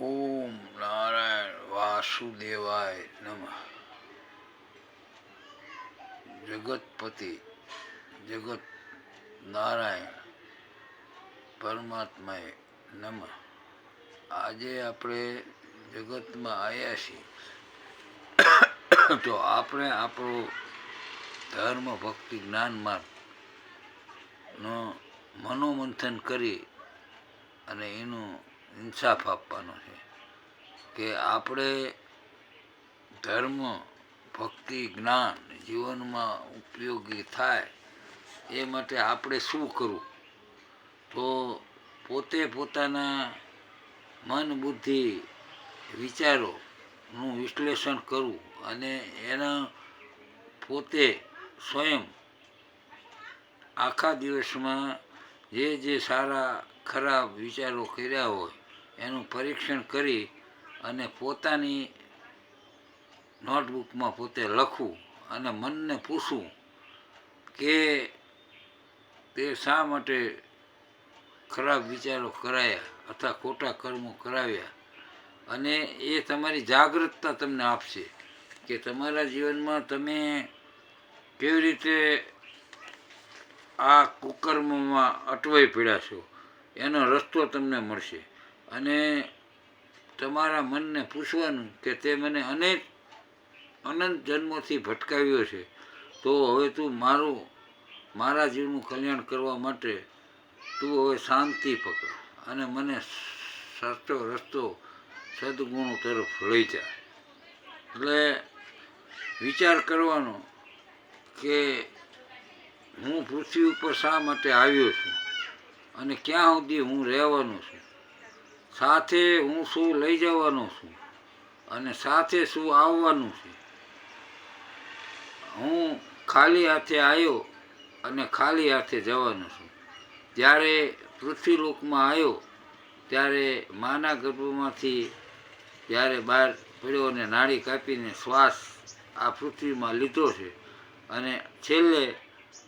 ઓમ નારાયણ વાસુદેવાય નમઃ. જગતપતિ, જગત નારાયણ પરમાત્માએ નમઃ. આજે આપણે જગતમાં આવ્યા છીએ. તો આપણે આપણો ધર્મ ભક્તિ જ્ઞાન માર્ગનો મનોમંથન કરી અને એનું ઇન્સાફ આપવાનો છે. કે આપણે ધર્મ, ભક્તિ, જ્ઞાન જીવનમાં ઉપયોગી થાય એ માટે આપણે શું કરવું? તો પોતે પોતાના મન, બુદ્ધિ વિચારોનું વિશ્લેષણ કરવું અને એના પોતે સ્વયં આખા દિવસમાં જે જે સારા ખરાબ વિચારો કર્યા હોય એનું પરીક્ષણ કરી અને પોતાની નોટબુકમાં પોતે લખવું અને મનને પૂછવું કે તે શા માટે ખરાબ વિચારો કરાયા અથવા ખોટા કર્મો કરાવ્યા. અને એ તમારી જાગૃતતા તમને આપશે કે તમારા જીવનમાં તમે કેવી રીતે આ કુકર્મમાં અટવાઈ પડ્યા છો. એનો રસ્તો તમને મળશે. અને તમારા મનને પૂછવાનું કે તે મને અનેક અનંત જન્મોથી ભટકાવ્યો છે. તો હવે તું મારું, મારા જીવનું કલ્યાણ કરવા માટે તું હવે શાંતિ પકડ અને મને સાચો રસ્તો સદગુણો તરફ લઈ જા. એટલે વિચાર કરવાનો કે હું પૃથ્વી ઉપર શા માટે આવ્યો છું અને ક્યાં સુધી હું રહેવાનો છું? સાથે હું શું લઈ જવાનો છું અને સાથે શું આવવાનું છે? હું ખાલી હાથે આવ્યો અને ખાલી હાથે જવાનો છું. જ્યારે પૃથ્વીલોકમાં આવ્યો, ત્યારે માના ગર્ભમાંથી જ્યારે બહાર પડ્યો અને નાળી કાપીને શ્વાસ આ પૃથ્વીમાં લીધો છે અને છેલ્લે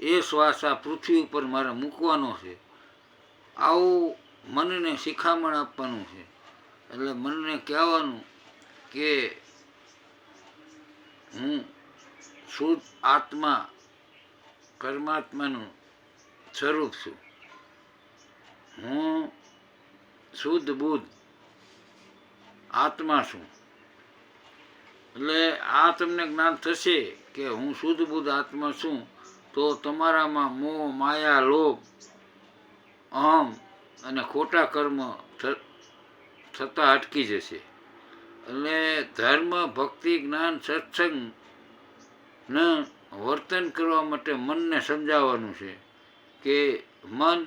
એ શ્વાસ આ પૃથ્વી ઉપર મારે મૂકવાનો છે. આવું મનને શિખામણ આપવાનું છે. એટલે મનને કહેવાનું કે હું શુદ્ધ આત્મા પરમાત્માનું સ્વરૂપ છું. હું શુદ્ધ બુદ્ધ આત્મા છું. એટલે આ તમને જ્ઞાન થશે કે હું શુદ્ધ બુદ્ધ આત્મા છું, તો તમારામાં મોહ, માયા, લોભ, અહમ અને ખોટા કર્મ થતાં અટકી જશે. અને ધર્મ, ભક્તિ, જ્ઞાન, સત્સંગ ન વર્તન કરવા માટે મનને સમજાવવાનું છે કે મન,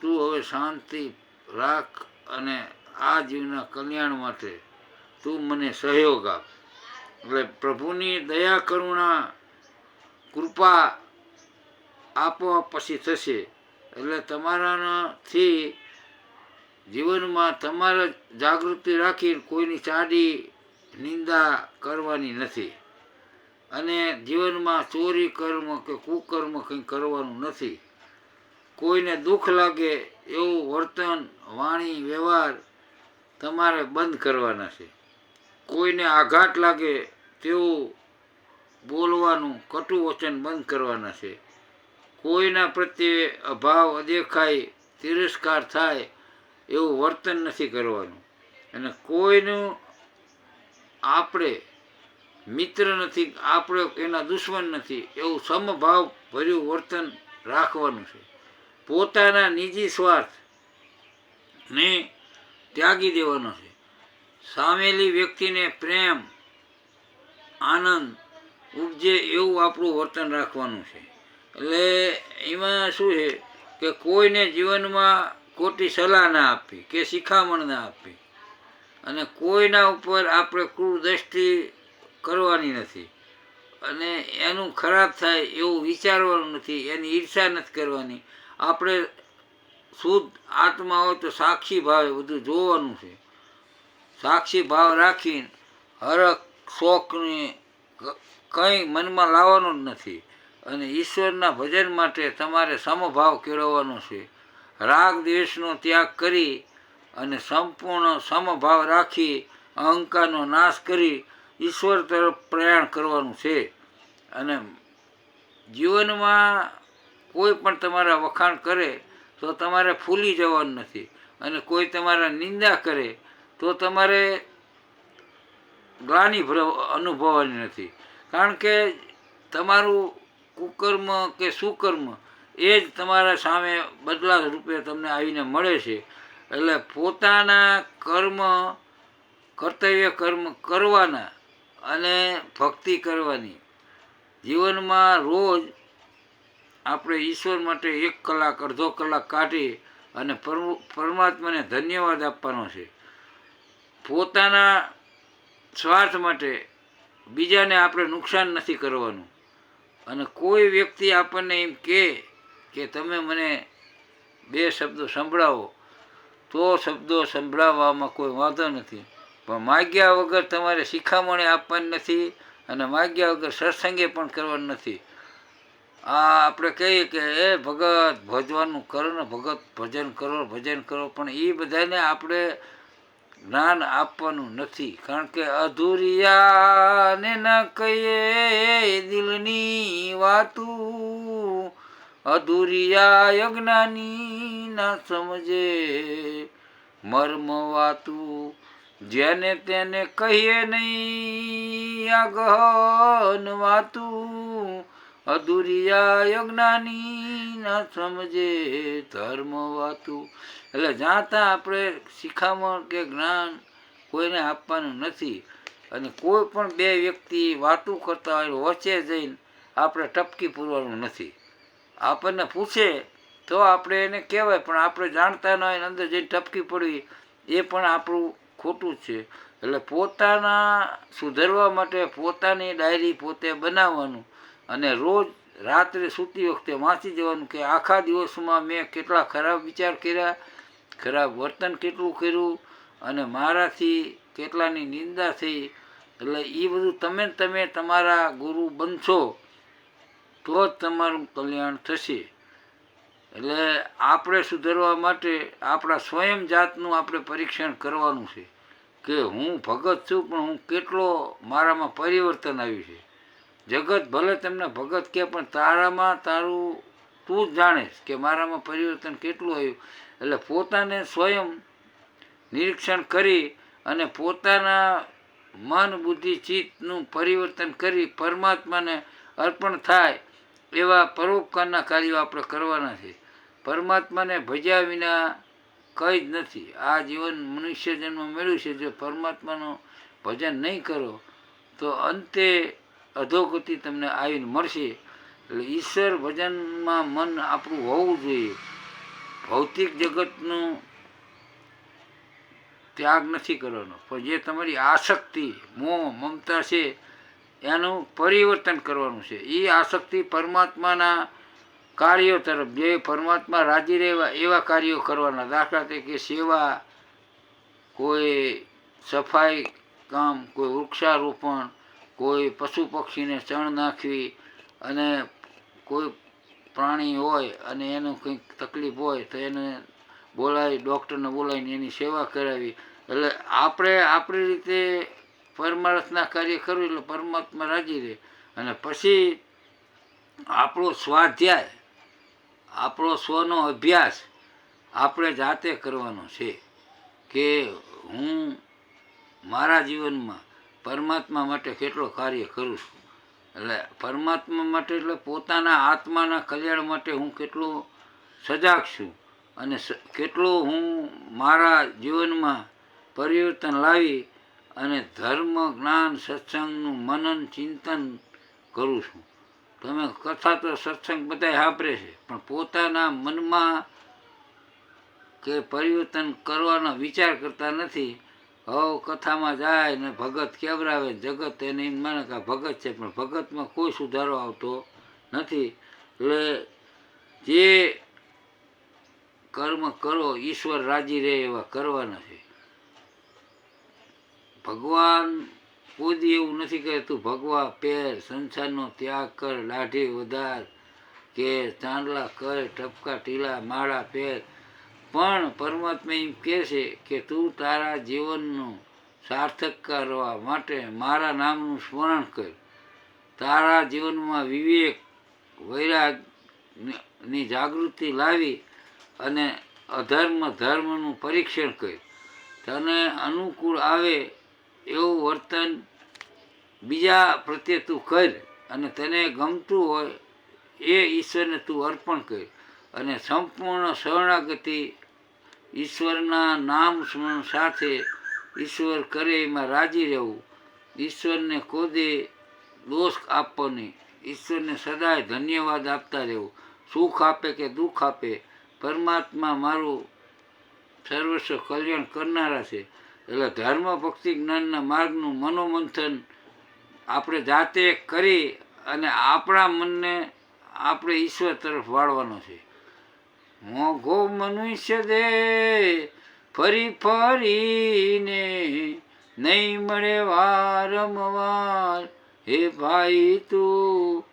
તું હવે શાંતિ રાખ અને આ જીવના કલ્યાણ માટે તું મને સહયોગ આપ. એટલે પ્રભુની દયા, કરુણા, કૃપા આપોઆપ પછી થશે. એટલે તમારાથી જીવનમાં તમારે જાગૃતિ રાખી કોઈની ચાડી નિંદા કરવાની નથી. અને જીવનમાં ચોરી કર્મ કે કુકર્મ કંઈ કરવાનું નથી. કોઈને દુઃખ લાગે એવું વર્તન, વાણી, વ્યવહાર તમારે બંધ કરવાના છે. કોઈને આઘાત લાગે તેવું બોલવાનું કટુ વચન બંધ કરવાના છે. કોઈના પ્રત્યે અભાવ અદેખાય તિરસ્કાર થાય, એવું વર્તન નથી કરવાનું. અને કોઈનું આપણે મિત્ર નથી, આપણે એના દુશ્મન નથી, એવું સમભાવ ભર્યું વર્તન રાખવાનું છે. પોતાના નિજી સ્વાર્થને ત્યાગી દેવાનો છે. સામેલી વ્યક્તિને પ્રેમ, આનંદ ઉપજે એવું આપણું વર્તન રાખવાનું છે. એટલે એમાં શું છે કે કોઈને જીવનમાં ખોટી સલાહ ના આપવી કે શિખામણ ના આપવી અને કોઈના ઉપર આપણે દ્રષ્ટિ કરવાની નથી. અને એનું ખરાબ થાય એવું વિચારવાનું નથી, એની ઈર્ષા નથી કરવાની. આપણે શુદ્ધ આત્મા હોય તો સાક્ષી ભાવે, બધું જોવાનું છે. સાક્ષી ભાવ રાખીને હરખ, શોખને કંઈ મનમાં લાવવાનો જ નથી. અને ઈશ્વરના ભજન માટે તમારે સમભાવ કેળવવાનો છે. રાગ દ્વેષનો ત્યાગ કરી અને સંપૂર્ણ સમભાવ રાખી અહંકારનો નાશ કરી ઈશ્વર તરફ પ્રયાણ કરવાનું છે. અને જીવનમાં કોઈ પણ તમારા વખાણ કરે તો તમારે ફૂલી જવાનું નથી. અને કોઈ તમારા નિંદા કરે તો તમારે ગ્લાની અનુભવવાની નથી. કારણ કે તમારું કુકર્મ કે સુકર્મ, એ જ તમારા સામે બદલા રૂપે તમને આવીને મળે છે. એટલે પોતાના કર્મ, કર્તવ્ય કર્મ કરવાના અને ભક્તિ કરવાની. જીવનમાં રોજ આપણે ઈશ્વર માટે એક કલાક, અડધો કલાક કાઢી અને પરમ- પરમાત્માને ધન્યવાદ આપવાનો છે. પોતાના સ્વાર્થ માટે બીજાને આપણે નુકસાન નથી કરવાનું. અને કોઈ વ્યક્તિ આપણને એમ કહે કે તમે મને બે શબ્દો સંભળાવો, તો શબ્દો સંભળાવવામાં કોઈ વાંધો નથી. પણ માગ્યા વગર તમારે શિખામણી આપવાની નથી અને માગ્યા વગર સત્સંગે પણ કરવાનું નથી. આ આપણે કહીએ કે, એ ભગત, ભજવાનું કરો ને ભગત, ભજન કરો ભજન કરો. પણ એ બધાને આપણે જ્ઞાન આપવાનું નથી, કારણ કે અધૂરિયાને ન કહીએ દિલની વાતું. અધૂરિયા અજ્ઞાની ના સમજે મર્મ વાતું. જેને તેને કહીએ નહીં આ ગહન વાતું. અધૂરિયા અજ્ઞાની ના સમજે ધર્મ વાતું. એટલે જ્યાં આપણે શિખામણ કે જ્ઞાન કોઈને આપવાનું નથી. અને કોઈ પણ બે વ્યક્તિ વાતું કરતા હોય, વચ્ચે જઈને આપણે ટપકી પૂરવાનું નથી. આપણને પૂછે તો આપણે એને કહેવાય, પણ આપણે જાણતા ન હોય અંદર જઈને ટપકી પડવી, એ પણ આપણું ખોટું છે. એટલે પોતાના સુધરવા માટે પોતાની ડાયરી પોતે બનાવવાનું અને રોજ રાત્રે સૂતી વખતે વાંચી જવાનું કે આખા દિવસમાં મેં કેટલા ખરાબ વિચાર કર્યા, ખરાબ વર્તન કેટલું કર્યું અને મારાથી કેટલાની નિંદા થઈ. એટલે એ બધું તમે તમે તમારા ગુરુ બનશો તો જ તમારું કલ્યાણ થશે. એટલે આપણે સુધરવા માટે આપણા સ્વયં જાતનું આપણે પરીક્ષણ કરવાનું છે કે હું ભગત છું પણ હું કેટલો મારામાં પરિવર્તન આવ્યું છે. જગત ભલે તમને ભગત કહે, પણ તારામાં તારું તું જ જાણીશ કે મારામાં પરિવર્તન કેટલું આવ્યું. એટલે પોતાને સ્વયં નિરીક્ષણ કરી અને પોતાના મન, બુદ્ધિ, ચિત્તનું પરિવર્તન કરી પરમાત્માને અર્પણ થાય એવા પરોપકારના કાર્યો આપણે કરવાના છે. પરમાત્માને ભજ્યા વિના કંઈ જ નથી. આ જીવન મનુષ્ય જન્મ મેળવ્યું છે. જો પરમાત્માનું ભજન નહીં કરો, તો અંતે અધોગતિ તમને આવીને મળશે. એટલે ઈશ્વર ભજનમાં મન આપણું હોવું જોઈએ. ભૌતિક જગતનું ત્યાગ નથી કરવાનો. પણ જે તમારી આસક્તિ, મોહ, મમતા છે, એનું પરિવર્તન કરવાનું છે. એ આસક્તિ પરમાત્માના કાર્યો તરફ, જે પરમાત્મા રાજી રહેવા એવા કાર્યો કરવાના. દાખલા તરીકે સેવા, કોઈ સફાઈ કામ, કોઈ વૃક્ષારોપણ કોઈ પશુ પક્ષીને ચણ નાખવી અને કોઈ પ્રાણી હોય અને એનું કંઈક તકલીફ હોય તો એને બોલાવી, ડૉક્ટરને બોલાવીને એની સેવા કરાવી. એટલે આપણે આપણી રીતે પરમાર્થના કાર્ય કરવું એટલે પરમાત્મા રાજી રહે. અને પછી આપણો સ્વાધ્યાય, આપણો સ્વનો અભ્યાસ આપણે જાતે કરવાનો છે કે હું મારા જીવનમાં પરમાત્મા માટે કેટલો કાર્ય કરું છું? એટલે પરમાત્મા માટે એટલે પોતાના આત્માના કલ્યાણ માટે હું કેટલો સજાગ છું અને કેટલો હું મારા જીવનમાં પરિવર્તન લાવી અને ધર્મ, જ્ઞાન, સત્સંગનું મનન, ચિંતન કરું છું. તમે કથા તો સત્સંગ બધાય સાંભળે છે, પણ પોતાના મનમાં કે પરિવર્તન કરવાનો વિચાર કરતા નથી હવ કથામાં જાય ને ભગત કેવરાવે જગત એને એમ માને કે ભગત છે, પણ ભગતમાં કોઈ સુધારો આવતો નથી. એટલે જે કર્મ કરો, ઈશ્વર રાજી રહે એવા કરવાના છે. ભગવાન કોઈ એવું નથી કે તું ભગવા પહેર સંસારનો ત્યાગ કર લાઢી વધાર કે ચાંદલા કર, ટપકા, ટીલા, માળા પહેર પણ પરમાત્મા એમ કહે છે કે તું તારા જીવનનું સાર્થક કરવા માટે મારા નામનું સ્મરણ કર. તારા જીવનમાં વિવેક વૈરાગની જાગૃતિ લાવી અને અધર્મ, ધર્મનું પરીક્ષણ કર. તને અનુકૂળ આવે એવું વર્તન બીજા પ્રત્યે તું કર અને તને ગમતું હોય એ ઈશ્વરને તું અર્પણ કર. અને સંપૂર્ણ શરણાગતિ ઈશ્વરના નામ સ્મરણ સાથે ઈશ્વર કરે એમાં રાજી રહેવું. ઈશ્વરને કોદે દોષ આપવો નહીં. ઈશ્વરને સદાય ધન્યવાદ આપતા રહેવું. સુખ આપે કે દુઃખ આપે? પરમાત્મા મારું સર્વસ્વ કલ્યાણ કરનારા છે. એટલે ધર્મ ભક્તિ જ્ઞાનના માર્ગનું મનોમંથન આપણે જાતે કરી અને આપણા મનને આપણે ઈશ્વર તરફ વાળવાનો છે. મોઘો મનુષ્ય દે, ફરી ફરીને નહીં મળે વારંવાર હે ભાઈ તું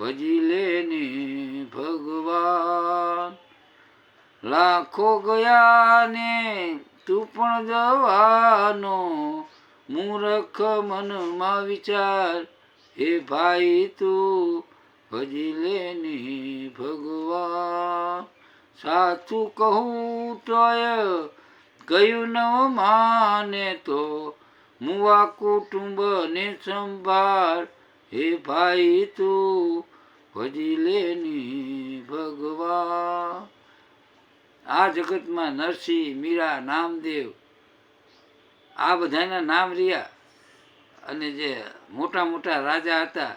ભજી લેને ભગવાન. લાખો ગયા ને તું પણ જવાનો મૂરખ મનમાં વિચાર. હે ભાઈ તું ભજી લેને ભગવાન. સાચું કહું તોય ગયું ન માને તો મુવા કુટુંબને સંભાળ. હે ભાઈ તું ભજી લેની ભગવાન. આ જગતમાં નરસિંહ, મીરા, નામદેવ, આ બધાના નામ રહ્યા. અને જે મોટા મોટા રાજા હતા,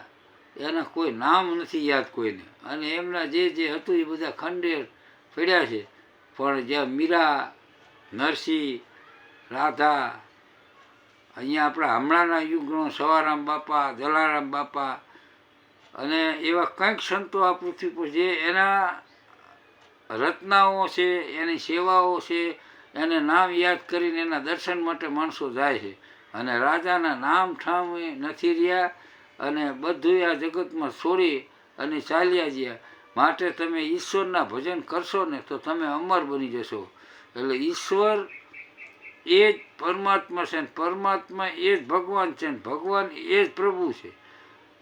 એના કોઈ નામ નથી યાદ કોઈને. અને એમના જે જે હતું એ બધા ખંડેર પડ્યા છે. પણ જે મીરા, નરસિંહ, રાધા, અહીંયા આપણા હમણાંના યુગનો સવારામ બાપા, જલારામ બાપા અને એવા કંઈક સંતો આ પૃથ્વી પર જે એના રચનાઓ છે, એની સેવાઓ છે, એને નામ યાદ કરીને એના દર્શન માટે માણસો જાય છે. અને રાજાના નામ ઠામ નથી રહ્યા અને બધું આ જગતમાં છોડી અને ચાલ્યા ગયા. માટે તમે ઈશ્વરના ભજન કરશો ને તો તમે અમર બની જશો. એટલે ઈશ્વર એ જ પરમાત્મા છે ને પરમાત્મા એ જ ભગવાન છે ને ભગવાન એ જ પ્રભુ છે.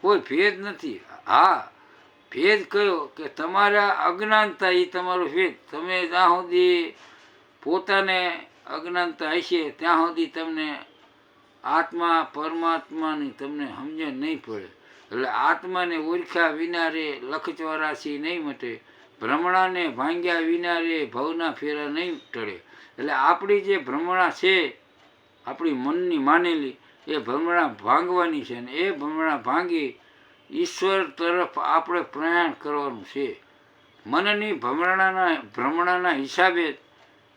કોઈ ભેદ નથી. હા, ભેદ કયો કે તમારા અજ્ઞાનતા એ તમારો ભેદ. તમે જ્યાં સુધી પોતાને અજ્ઞાનતા હશે ત્યાં સુધી તમને આત્મા પરમાત્માની તમને સમજણ નહીં પડે. એટલે આત્માને ઓળખ્યા વિના રે લખચોરાશી નહીં મટે. ભ્રમણાને ભાંગ્યા વિના રે ભવના ફેરા નહીં ટળે. એટલે આપણી જે ભ્રમણા છે, આપણી મનની માનેલી, એ ભ્રમણા ભાંગવાની છે ને એ ભ્રમણા ભાંગી ઈશ્વર તરફ આપણે પ્રયાણ કરવાનું છે. મનની ભ્રમણાના ભ્રમણાના હિસાબે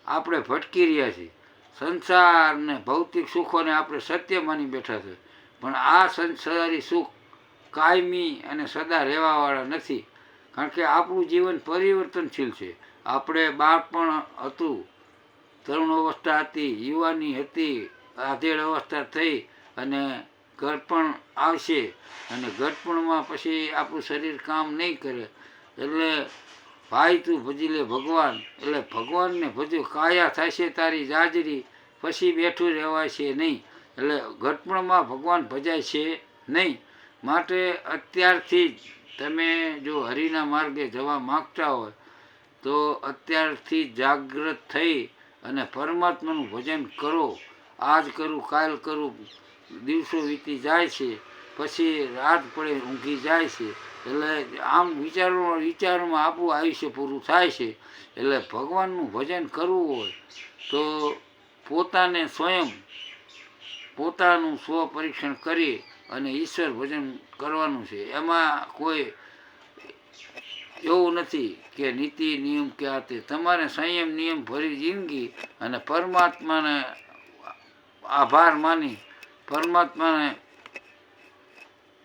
આપણે ભટકી રહ્યા છીએ. સંસાર ને ભૌતિક સુખોને આપણે સત્ય માની બેઠા છે. પણ આ સંસારી સુખ કાયમી અને સદા રહેવાવાળા નથી. કારણ કે આપણું જીવન પરિવર્તનશીલ છે. આપણે બાળપણ હતું, તરુણ અવસ્થા હતી, યુવાની હતી, આધેડ અવસ્થા થઈ અને ગળપણ આવશે અને ગળપણમાં પછી આપણું શરીર કામ નહીં કરે. એટલે ભાઈ તું ભજી લે ભગવાન. એટલે ભગવાનને ભજો, કાયા થશે તારી જાજરી, પછી બેઠું રહેવાય છે નહીં. એટલે ઘટપણમાં ભગવાન ભજાય છે નહીં. માટે અત્યારથી જ તમે જો હરિના માર્ગે જવા માગતા હોય, તો અત્યારથી જાગૃત થઈ અને પરમાત્માનું ભજન કરો. આજ કરું, કાલ કરું, દિવસો વીતી જાય છે, પછી રાત પડે, ઊંઘી જાય છે. એટલે આમ વિચારો, વિચારોમાં આપણું આયુષ્ય પૂરું થાય છે. એટલે ભગવાનનું ભજન કરવું હોય, તો પોતાને સ્વયં પોતાનું સ્વ પરીક્ષણ કરી અને ઈશ્વર ભજન કરવાનું છે. એમાં કોઈ એવું નથી કે નીતિ, નિયમ કે આ તે. તમારે સંયમ, નિયમ ભરી જિંદગી અને પરમાત્માને આભાર માની, પરમાત્માને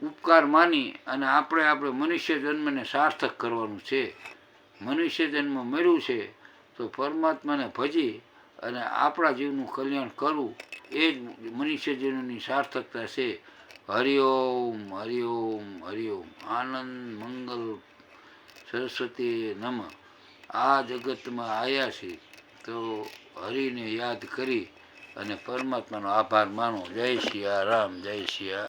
ઉપકાર માની અને આપણે આપણે મનુષ્ય જન્મને સાર્થક કરવાનું છે. મનુષ્ય જન્મ મળ્યું છે તો પરમાત્માને ભજી અને આપણા જીવનું કલ્યાણ કરવું એ જ મનુષ્ય જીવનની સાર્થકતા છે. હરિઓમ હરિઓમ હરિઓમ આનંદ મંગલ સરસ્વતી નમ આ જગતમાં આવ્યા છે તો હરિને યાદ કરી અને પરમાત્માનો આભાર માનો। જય સિયા રામ, જય સિયા